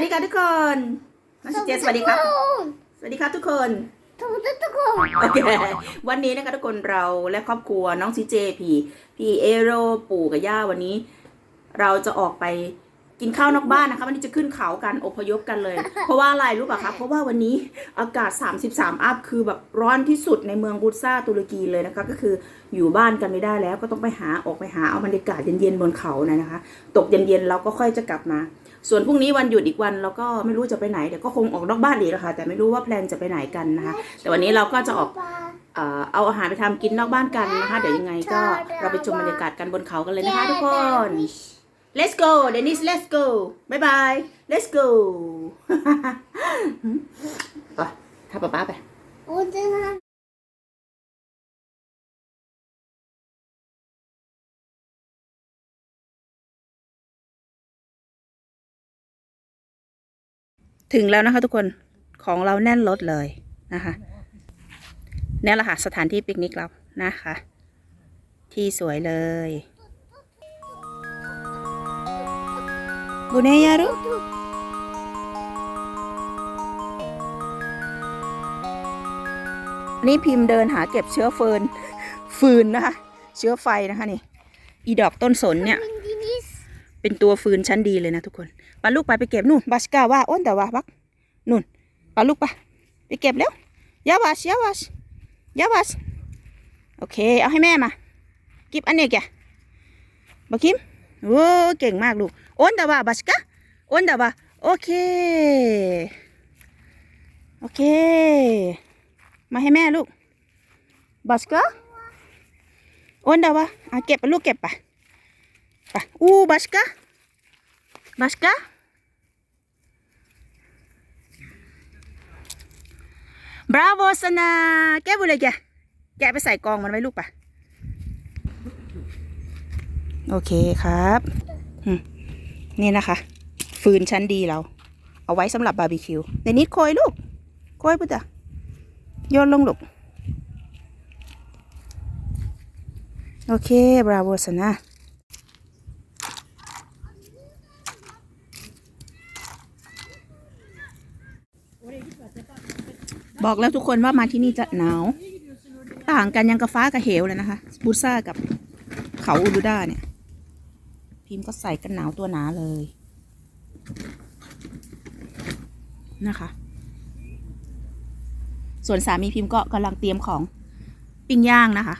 คนน้องซีเจสวัสดีครับ สวัสดีครับทุกคนทุกทุกทุกคนโอเควันนี้นะคะทุกคนเราและครอบครัวน้องซีเจพี่พี่เอโรปู่กับย่าวันนี้ เราจะออกไปกินข้าวนอกบ้านนะคะวันนี้จะขึ้นเขากันอพยพกันเลย เพราะว่าอะไรรู้ป่ะคะเพราะว่าวันนี้อากาศ 33 อัพคือแบบร้อนที่สุดในเมืองบูซาตุรกีเลยนะคะก็คืออยู่บ้านกันไม่ได้แล้วก็ต้องไปหาออกไปหาเอาบรรยากาศเย็นๆบนเขานะนะคะ ตกเย็นๆเราก็ค่อยจะกลับมา ส่วนพรุ่งนี้วันหยุดอีกวันเราก็ไม่รู้จะไปไหนเดี๋ยวก็คงออกนอกบ้านอีกแล้วค่ะ แต่ไม่รู้ว่าแพลนจะไปไหนกันนะคะ แต่วันนี้เราก็จะออกเอ่อเอาอาหารไปทำกินนอกบ้านกันนะคะ เดี๋ยวยังไงก็เราไปชมบรรยากาศกันบนเขากันเลยนะคะทุกคน let's go Dennis let's go bye bye let's go ไปถ้าป๊าป๊าไป ถึงแล้วนะคะ ทุกคนของเราแน่นรถเลยนะคะนี่แหละค่ะสถานที่ปิกนิกเรานะคะ ที่สวยเลยบุเนยารุนี่พิมพ์เดินหาเก็บเชื้อเฟินฟืนนะคะ เชื้อไฟนะคะนี่ อีดอกต้นสนเนี่ยมินดินิสเป็นตัวฟืนชั้นดีเลยนะทุกคน ปลาลูกไปไปเก็บนู่นบาสกาว่าอ้นแต่ว่าบักนู่นปลาลูกไปไปเก็บแล้วยาวัสยาวัสยาวัสโอเค เอาให้แม่มากิบอันนี้แกบักคิมโอ้เก่งมากลูกอ้นแต่ว่าบาสกาอ้นแต่ว่าโอเคโอเค มาให้แม่ลูกบาสกาอ้นแต่ว่าอะเก็บปลูกเก็บไป Pa. Uh, Baska? Baska? Bravo ส บราวอสนา แกะบุเลยแกะแกไปใส่กองมันไว้ลูกปะโอเคครับนี่นะคะ ฟืนชั้นดีเรา เอาไว้สำหรับบาร์บีคิว ในนิดโคยลูก โคยพุทธะโยนลงลูก โอเค บราโวสนา บอกแล้วทุกคนว่ามาที่นี่จะหนาว ต่างกันยังกับฟ้ากับเหวเลยนะคะ บูซ่ากับเขาอูดูด้าเนี่ย พิมพ์ก็ใส่กันหนาวตัวหนาเลยนะคะ ส่วนสามีพิมพ์ก็กำลังเตรียมของปิ้งย่างนะคะ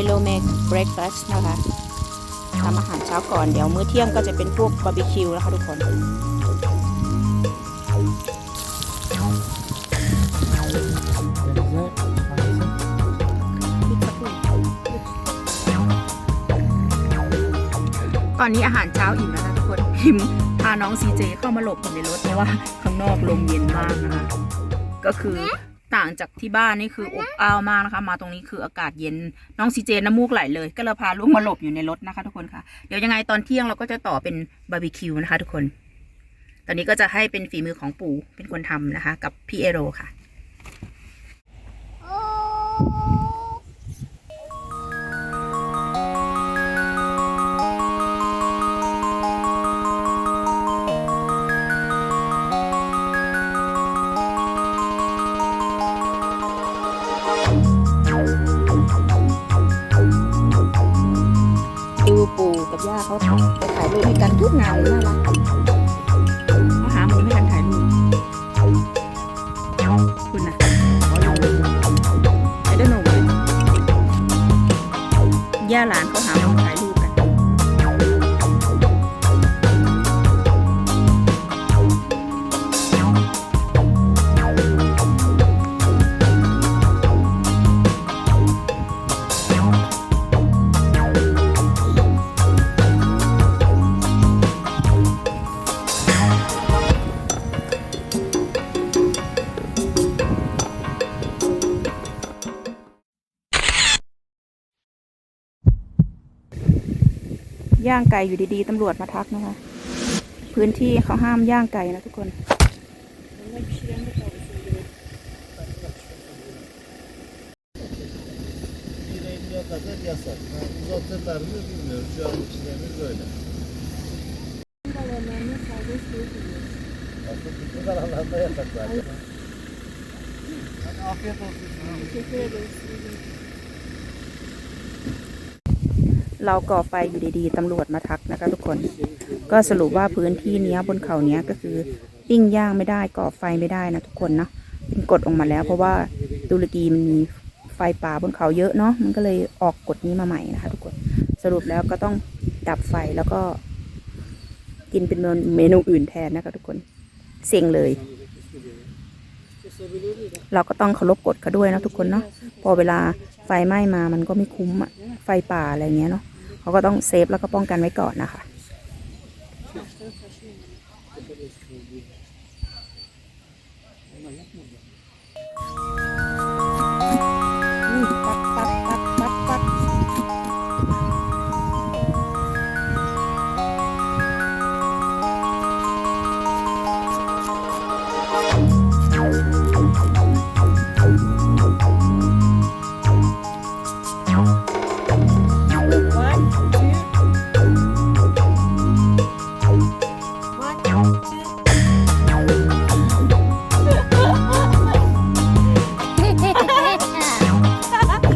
Now Elo make breakfast นะคะทำอาหารเช้าก่อนเดี๋ยวมื้อเที่ยงก็จะเป็นพวกบาร์บีคิวนะคะทุกคนตอนนี้อาหารเช้าอิ่มแล้วนะทุกคนพิมพ์พาน้องซีเจเข้ามาหลบอยู่ในรถเพราะว่าข้างนอกลมเย็นมากนะคะ ก็คือ ต่างจากที่บ้านนี่คืออบอ้าวมากนะคะ มาตรงนี้คืออากาศเย็นน้องซีเจน้ำมูกไหลเลย ก็เลยพาลูกมาหลบอยู่ในรถนะคะ ทุกคนค่ะ เดี๋ยวยังไงตอนเที่ยงเราก็จะต่อเป็นบาร์บีคิวนะคะ ทุกคน ตอนนี้ก็จะให้เป็นฝีมือของปู่เป็นคนทำนะคะ กับพี่เอโรค่ะ ทุกงานเลยน่ารักเขาหามุมให้กันถ่ายรูปคุณนะไอ้เดนโนเลยย่าหลานเขาหา ย่างไก่อยู่ดีๆตำรวจมาทักนะคะ พื้นที่เขาห้ามย่างไก่นะทุกคน Yüreğine kadar yasak. Ha, uzatırlar mı bilmiyorum. Şu an işlerimiz böyle. Aslında bu kadar alanda yasak zaten. Hadi afiyet olsun. Teşekkür ederiz. เราก่อไฟอยู่ดีๆตำรวจมาทักนะคะทุกคน ก็สรุปว่าพื้นที่เนี้ยบนเขาเนี้ยก็คือปิ้งย่างไม่ได้ก่อไฟไม่ได้นะทุกคนเนาะเป็นกฎออกมาแล้ว เพราะว่าตุรกีมันมีไฟป่าบนเขาเยอะเนาะมันก็เลยออกกฎนี้มาใหม่นะคะทุกคนสรุปแล้วก็ต้องดับไฟแล้วก็ กินเป็นเมนูอื่นแทนนะคะทุกคนเสี่ยงเลย เราก็ต้องเคารพกฎเขาด้วยนะทุกคนเนาะพอเวลาไฟไหม้มามันก็ไม่คุ้มอะไฟป่าอะไรเงี้ยเนาะ เขาก็ต้องเซฟแล้วก็ป้องกันไว้ก่อนนะคะ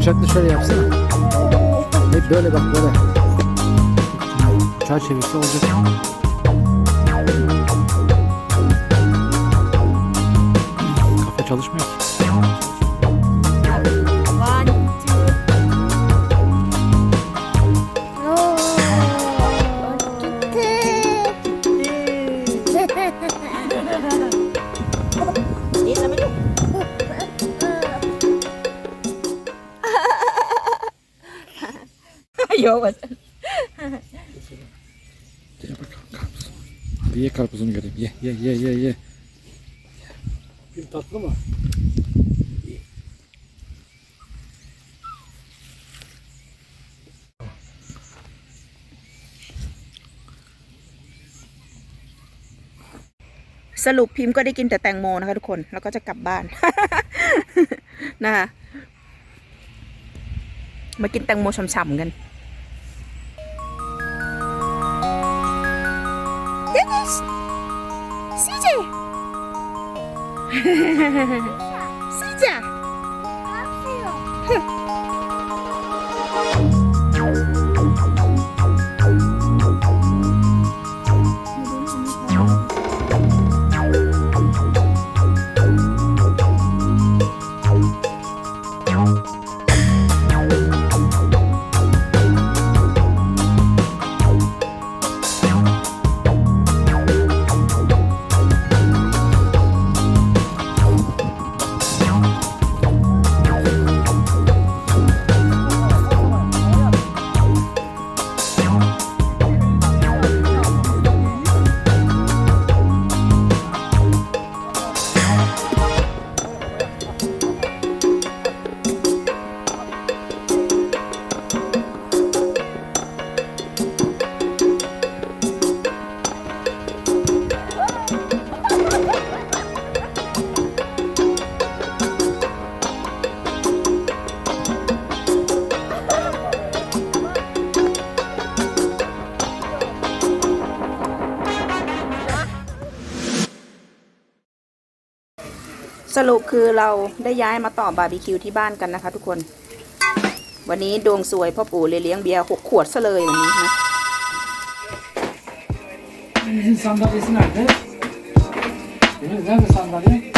Bıçakla şöyle yapsana. Hep böyle bak böyle. Bıçağı çevirse olacak. Kafa çalışmıyor ki. Hadi ye karpuzunu göreyim. Ye ye ye ye ye. Gün tatlı mı? สรุปพิมพ์ก็ได้กินแต่แตงโมนะคะทุกคน แล้วก็จะกลับบ้าน นะคะมากินแตงโมฉ่ำๆกัน เดนิ สรุปคือเราได้ย้ายมาต่อบาร์บีคิวที่บ้านกันนะคะ ทุกคน วันนี้ดวงสวยพ่อปู่เลยเลี้ยงเบียร์หกขวดซะเลยวันนี้นะ Deniz'in sandalyesi nerede? Deniz nerede sandalye?